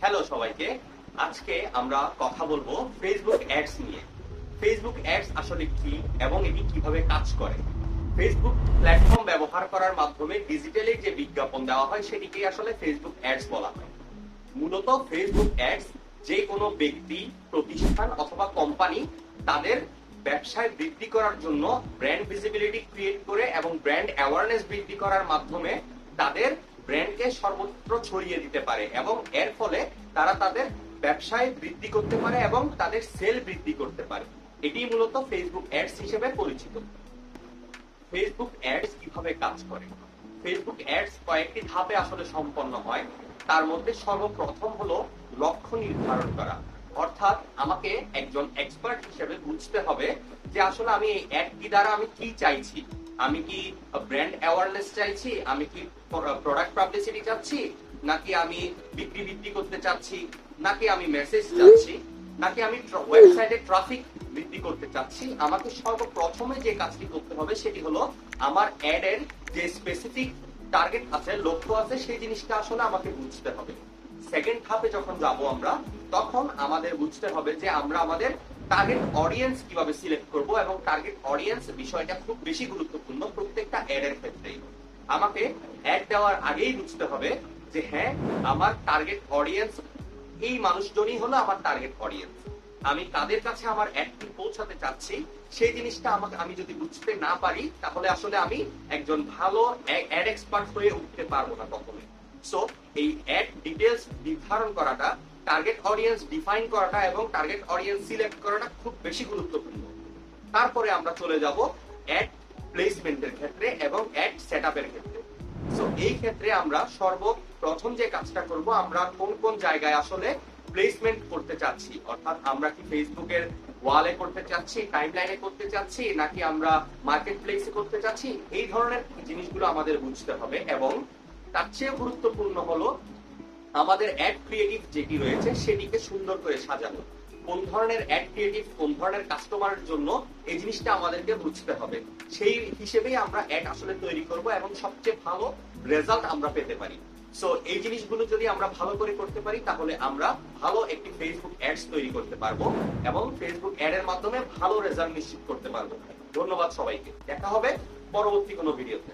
Hello সবাইকে। আজকে আমরা কথা বলব ফেসবুক অ্যাডস নিয়ে। ফেসবুক অ্যাডস আসলে কি এবং এটি কীভাবে কাজ করে? ফেসবুক প্ল্যাটফর্ম ব্যবহার করার মাধ্যমে ডিজিটালি যে বিজ্ঞাপন দেওয়া হয় সেটিকে আসলে ফেসবুক অ্যাডস বলা হয়। মূলত ফেসবুক অ্যাডস যে কোনো ব্যক্তি, প্রতিষ্ঠান অথবা কোম্পানি তাদের ব্যবসায় বৃদ্ধি করার জন্য ব্র্যান্ড ভিজিবিলিটি ক্রিয়েট করে এবং ব্র্যান্ড অ্যাওয়ারনেস বৃদ্ধি করার মাধ্যমে তাদের ব্র্যান্ডকে সর্বত্র ছড়িয়ে দিতে পারে এবং এর ফলে তারা তাদের ব্যবসায় বৃদ্ধি করতে পারে এবং তাদের সেল বৃদ্ধি করতে পারে। এটি মূলত ফেসবুক অ্যাডস হিসেবে পরিচিত। ফেসবুক অ্যাডস কীভাবে কাজ করে? ফেসবুক অ্যাডস কয়েকটি ধাপে আসলে সম্পন্ন হয়। তার মধ্যে সর্বপ্রথম হলো লক্ষ্য নির্ধারণ করা। অর্থাৎ আমাকে একজন এক্সপার্ট হিসেবে বুঝতে হবে যে আসলে আমি এই অ্যাডটি দ্বারা আমি কি চাইছি। আমি কি ব্র্যান্ড অ্যাওয়ারনেস চাইছি? আমি কি প্রোডাক্ট পাবলিসিটি চাচ্ছি? নাকি আমি বিক্রি বৃদ্ধি করতে চাচ্ছি? নাকি আমি মেসেজ চাচ্ছি? নাকি আমি ওয়েবসাইটে ট্রাফিক বৃদ্ধি করতে চাচ্ছি? আমাকে সর্বপ্রথমে যে কাজটি করতে হবে সেটি হলো আমার অ্যাড এর যে স্পেসিফিক টার্গেট আছে, লক্ষ্য আছে, সেই জিনিসটা আসলে আমাকে বুঝতে হবে। সেকেন্ড ধাপে যখন যাব আমরা, তখন আমাদের বুঝতে হবে যে আমরা আমাদের টার্গেট অডিয়েন্স কীভাবে সিলেক্ট করব এবং টার্গেট অডিয়েন্স বিষয়টা খুব বেশি গুরুত্বপূর্ণ প্রত্যেকটা অ্যাড এর ক্ষেত্রেই। আমাকে অ্যাড দেওয়ার আগেই বুঝতে হবে যে হ্যাঁ আমার টার্গেট অডিয়েন্স এই মানুষজনই হলো আমার টার্গেট অডিয়েন্স আমি তাদের কাছে আমার অ্যাডটি পৌঁছাতে চাচ্ছি, সেই জিনিসটা আমাকে, আমি যদি বুঝতে না পারি, তাহলে আসলে আমি একজন ভালো অ্যাড এক্সপার্ট হয়ে উঠতে পারব না কখনোই। সো এই অ্যাড ডিটেলস নির্ধারণ করাটা টার্গেট অডিয়েন্স ডিফাইন করাটা এবং টার্গেট অডিয়েন্স সিলেক্ট করাটা খুব বেশি গুরুত্বপূর্ণ। তারপরে আমরা চলে যাব অ্যাড প্লেসমেন্টের ক্ষেত্রে এবং অ্যাড সেটআপের ক্ষেত্রে। সো এই ক্ষেত্রে আমরা সর্বপ্রথম যে কাজটা করব, আমরা কোন কোন জায়গায় আসলে প্লেসমেন্ট করতে চাচ্ছি? অর্থাৎ আমরা কি ফেসবুকের ওয়ালে করতে চাচ্ছি টাইমলাইনে করতে চাচ্ছি, নাকি আমরা মার্কেট প্লেসে করতে চাচ্ছি? এই ধরনের জিনিসগুলো আমাদের বুঝতে হবে এবং তার চেয়ে গুরুত্বপূর্ণ হলো আমাদের অ্যাড ক্রিয়েটিভ যেটি রয়েছে সেটিকে সুন্দর করে সাজানো। কোন ধরনের অ্যাড ক্রিয়েটিভ কোন ধরনের কাস্টমারের জন্য এই জিনিসটা আমাদেরকে বুঝতে হবে। সেই হিসেবেই আমরা অ্যাড আসলে তৈরি করব এবং সবচেয়ে ভালো রেজাল্ট আমরা পেতে পারি। সো এই জিনিসগুলো যদি আমরা ভালো করে করতে পারি, তাহলে আমরা ভালো একটি ফেসবুক অ্যাডস তৈরি করতে পারব এবং ফেসবুক অ্যাড এর মাধ্যমে ভালো রেজাল্ট নিশ্চিত করতে পারব। ধন্যবাদ সবাইকে। দেখা হবে পরবর্তী কোনো ভিডিওতে